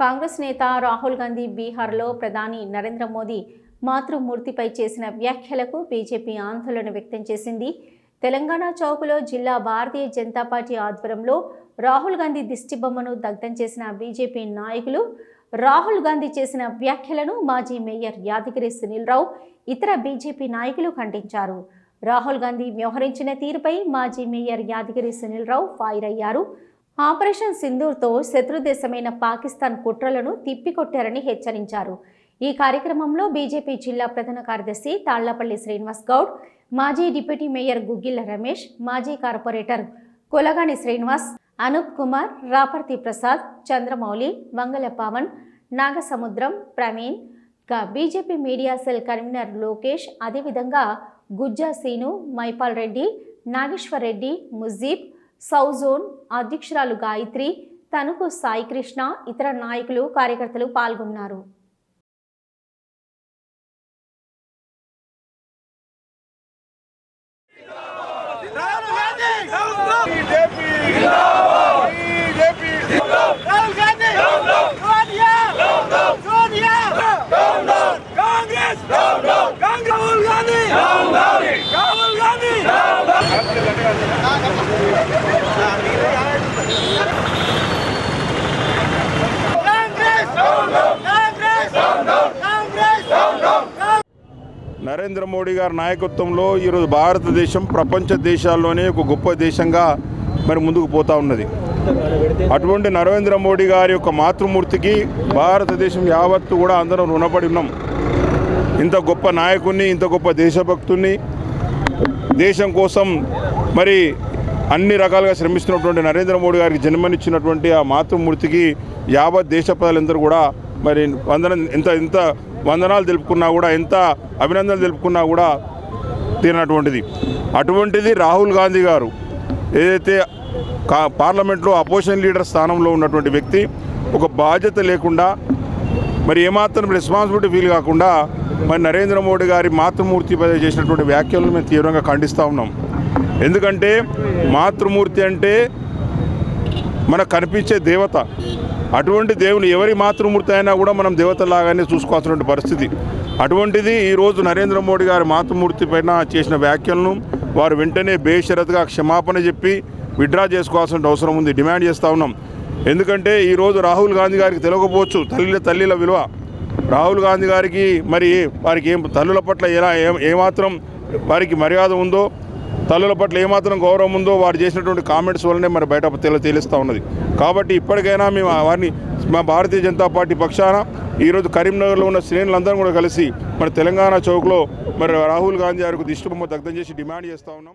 కాంగ్రెస్ నేత రాహుల్ గాంధీ బీహార్లో ప్రధాని నరేంద్ర మోదీ మాతృమూర్తిపై చేసిన వ్యాఖ్యలకు బీజేపీ ఆందోళన వ్యక్తం చేసింది. తెలంగాణ చౌకులో జిల్లా భారతీయ జనతా పార్టీ ఆధ్వర్యంలో రాహుల్ గాంధీ దిష్టిబొమ్మను దగ్ధం చేసిన బీజేపీ నాయకులు రాహుల్ గాంధీ చేసిన వ్యాఖ్యలను మాజీ మేయర్ యాదగిరి సునీల్ రావు ఇతర బీజేపీ నాయకులు ఖండించారు. రాహుల్ గాంధీ వ్యవహరించిన తీరుపై మాజీ మేయర్ యాదగిరి సునీల్ రావు ఫైర్ అయ్యారు. ఆపరేషన్ సింధూర్తో శత్రుదేశమైన పాకిస్తాన్ కుట్రలను తిప్పికొట్టారని హెచ్చరించారు. ఈ కార్యక్రమంలో బీజేపీ జిల్లా ప్రధాన కార్యదర్శి తాళ్ళపల్లి శ్రీనివాస్ గౌడ్ మాజీ డిప్యూటీ మేయర్ గుగ్గిల్ల రమేష్ మాజీ corporator Kolagani Srinivas Anoop Kumar Raparthi Prasad Chandramouli Mangala Pavan Nagasamudram ప్రవీణ్గా BJP media cell convener Lokesh అదేవిధంగా గుజ్జా సీను మైపాల్ రెడ్డి నాగేశ్వర్ రెడ్డి ముజీబ్ సౌజోన్ అధ్యక్షురాలు గాయత్రి తణుకు సాయికృష్ణ ఇతర నాయకులు కార్యకర్తలు పాల్గొన్నారు రాహుల్ గాంధీ బీజేపీ బీజేపీ రాహుల్ గాంధీ సోనియా సోనియా కాంగ్రెస్ కాంగ్రెస్ రాహుల్ గాంధీ రాహుల్ గాంధీ కాంగ్రెస్ కాంగ్రెస్ కాంగ్రెస్ నరేంద్ర మోడీ గారి నాయకత్వంలో ఈరోజు భారతదేశం ప్రపంచ దేశాల్లోనే ఒక గొప్ప దేశంగా మరి ముందుకు పోతా ఉన్నది. అటువంటి నరేంద్ర మోడీ గారి యొక్క మాతృమూర్తికి భారతదేశం యావత్తు కూడా అందరం రుణపడి ఉన్నాం. ఇంత గొప్ప నాయకుడిని ఇంత గొప్ప దేశభక్తుని దేశం కోసం మరి అన్ని రకాలుగా శ్రమిస్తున్నటువంటి నరేంద్ర మోడీ గారికి జన్మనిచ్చినటువంటి ఆ మాతృమూర్తికి యావత్ దేశ ప్రజలందరూ కూడా మరి అందరం ఎంత ఎంత వందనాలు తెలుపుకున్నా కూడా ఎంత అభినందనలు తెలుపుకున్నా కూడా తీరినటువంటిది. అటువంటిది రాహుల్ గాంధీ గారు ఏదైతే కా పార్లమెంట్లో అపోజిషన్ లీడర్ స్థానంలో ఉన్నటువంటి వ్యక్తి ఒక బాధ్యత లేకుండా మరి ఏమాత్రం రెస్పాన్సిబిలిటీ ఫీల్ కాకుండా మరి నరేంద్ర మోడీ గారి మాతృమూర్తిపై చేసినటువంటి వ్యాఖ్యలను మేము తీవ్రంగా ఖండిస్తూ ఉన్నాం. ఎందుకంటే మాతృమూర్తి అంటే మనకు కనిపించే దేవత. అటువంటి దేవుని ఎవరి మాతృమూర్తి అయినా కూడా మనం దేవతలాగానే చూసుకోవాల్సిన పరిస్థితి. అటువంటిది ఈరోజు నరేంద్ర మోడీ గారి మాతృమూర్తి పైన చేసిన వ్యాఖ్యలను వారు వెంటనే బేషరత్గా క్షమాపణ చెప్పి విడ్రా చేసుకోవాల్సిన అవసరం ఉంది డిమాండ్ చేస్తూ ఉన్నాం. ఎందుకంటే ఈరోజు రాహుల్ గాంధీ గారికి తెలియకపోవచ్చు తల్లి తల్లిల విలువ. రాహుల్ గాంధీ గారికి మరి వారికి ఏం తల్లుల పట్ల ఎలా ఏ- ఏమాత్రం వారికి మర్యాద ఉందో తల్లుల పట్ల ఏమాత్రం గౌరవం ఉందో వారు చేసినటువంటి కామెంట్స్ వల్లనే మరి బయట తెల తెలుస్తూ ఉన్నది. కాబట్టి ఇప్పటికైనా మేము వారిని మా భారతీయ జనతా పార్టీ పక్షాన ఈరోజు కరీంనగర్లో ఉన్న శ్రేణులందరం కూడా కలిసి మరి తెలంగాణ చౌక్లో మరి రాహుల్ గాంధీ గారికి దిష్టిబొమ్మ దగ్ధం చేసి డిమాండ్ చేస్తూ ఉన్నాం.